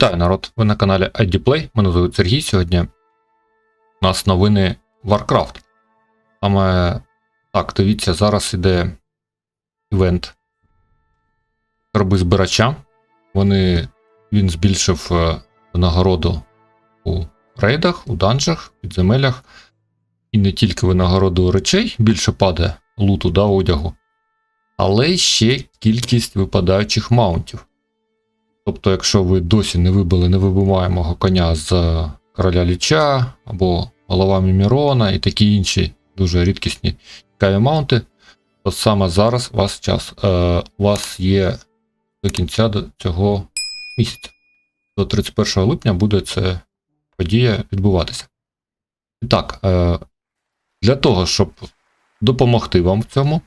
Вітаю народ! Ви на каналі IDPlay. Мене звуть Сергій. Сьогодні у нас новини Warcraft. Саме так, дивіться, зараз іде івент Скарби збирача. Вони, Він збільшив е, винагороду у рейдах, у данжах, підземелях. І не тільки винагороду речей більше падає луту да, одягу, але ще кількість випадаючих маунтів. Тобто, якщо ви досі не вибили невибиваємого коня з короля Ліча або голова Мімірона і такі інші дуже рідкісні цікаві маунти, то саме зараз у вас час. Е, У вас є до кінця до цього місяця. До 31 липня буде ця подія відбуватися. І так, е, для того, щоб допомогти вам в цьому,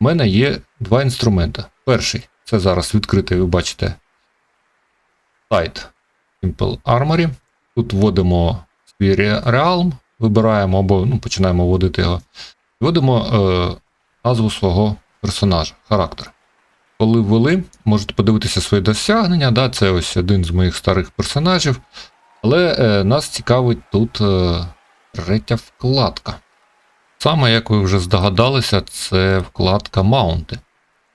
в мене є два інструменти. Перший це зараз відкритий, ви бачите сайт Simple Armory. Тут вводимо свій реалм, вибираємо або ну, починаємо вводити його. Вводимо е, назву свого персонажа, характер. Коли ввели, можете подивитися свої досягнення. Да, Це ось один з моїх старих персонажів. Але е, нас цікавить тут е, третя вкладка. Саме, як ви вже здогадалися, це вкладка маунти.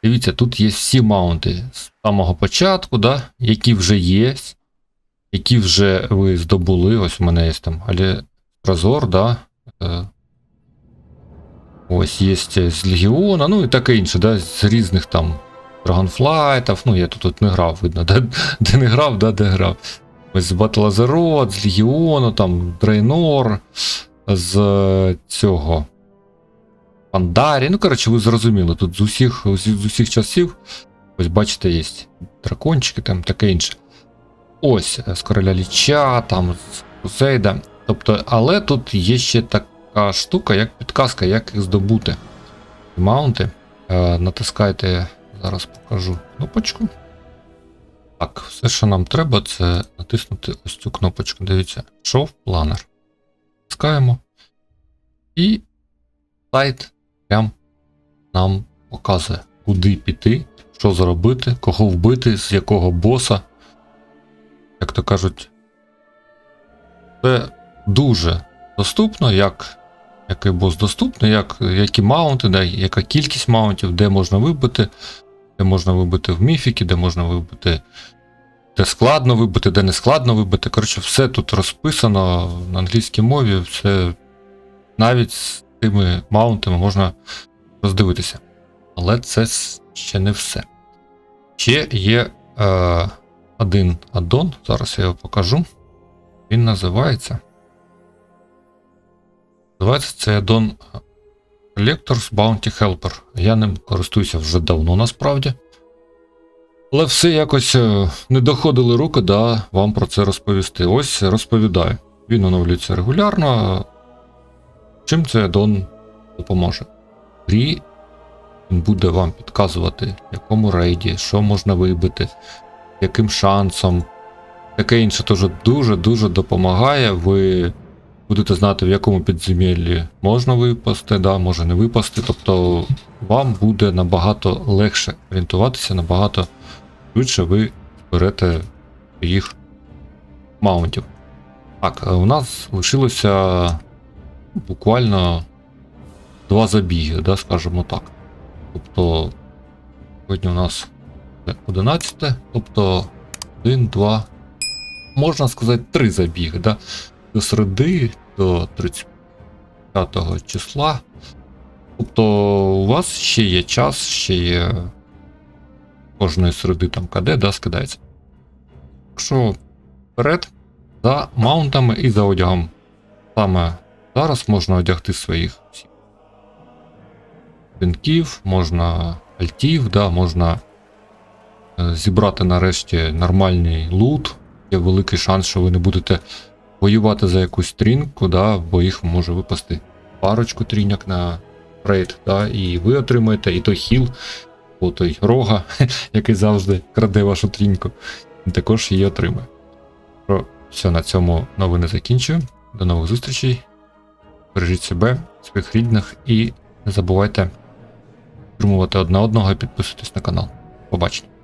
Дивіться, тут є всі маунти з самого початку, да, які вже є, які вже ви здобули. Ось у мене є там Алітразор, да. Е, Ось є з Легіона, ну і таке інше, да, з різних там Dragonflight, ну я тут, тут не грав, видно, де, де не грав, да, де грав. Ось з Azeroth, з Легіону, там Дрейнор, з цього. Пандарі. Ну, коротше, ви зрозуміли, тут з усіх з усіх часів. Ось бачите, є дракончики, там таке інше. Ось, з короля Ліча, там з Крусейда. Тобто, але тут є ще така штука, як підказка, як їх здобути. Маунти. Е, натискайте, зараз покажу кнопочку. Так, все, що нам треба, це натиснути ось цю кнопочку. Дивіться, Planner. Натискаємо. І сайт прям нам показує, куди піти, що зробити, кого вбити, з якого боса. Як то кажуть, це дуже доступно, як який бос доступний, як, які маунти, де, яка кількість маунтів, де можна вибити, де можна вибити в міфіки, де можна вибити, де складно вибити, де не складно вибити. Коротше, все тут розписано на англійській мові, все навіть тими маунтами можна роздивитися. Але це ще не все. Ще є е, один аддон, зараз я його покажу. Він називається. Називається цей аддон Collectors Bounty Helper. Я ним користуюся вже давно насправді. Але все якось е, не доходили руки, да, вам про це розповісти. Ось розповідаю. Він оновлюється регулярно. Чим цей аддон допоможе? Грі він буде вам підказувати, в якому рейді, що можна вибити, яким шансом. Таке інше теж дуже-дуже допомагає. Ви будете знати, в якому підземеллі можна випасти, да, може не випасти. Тобто вам буде набагато легше орієнтуватися, набагато швидше ви зберете їх маунтів. Так, у нас лишилося буквально два забіги, да, скажімо так. Тобто, сьогодні у нас 11, тобто 1, 2, можна сказати, 3 забіги. Да? До середи, до 35 числа. Тобто у вас ще є час, ще є кожної середи там КД, да, скидається. Якщо вперед, за маунтами і за одягом. Саме зараз можна одягти своїх всіх пінків, можна альтів, да, можна е, зібрати нарешті нормальний лут. Є великий шанс, що ви не будете воювати за якусь трінку, да, бо їх може випасти парочку тріньок на рейд, да, і ви отримаєте і той хіл, або той рога, який завжди краде вашу тріньку, також її отримає. Все, на цьому новини закінчую. До нових зустрічей. Бережіть себе, своїх рідних і не забувайте підтримувати одне одного і підписуйтесь на канал. Побачення.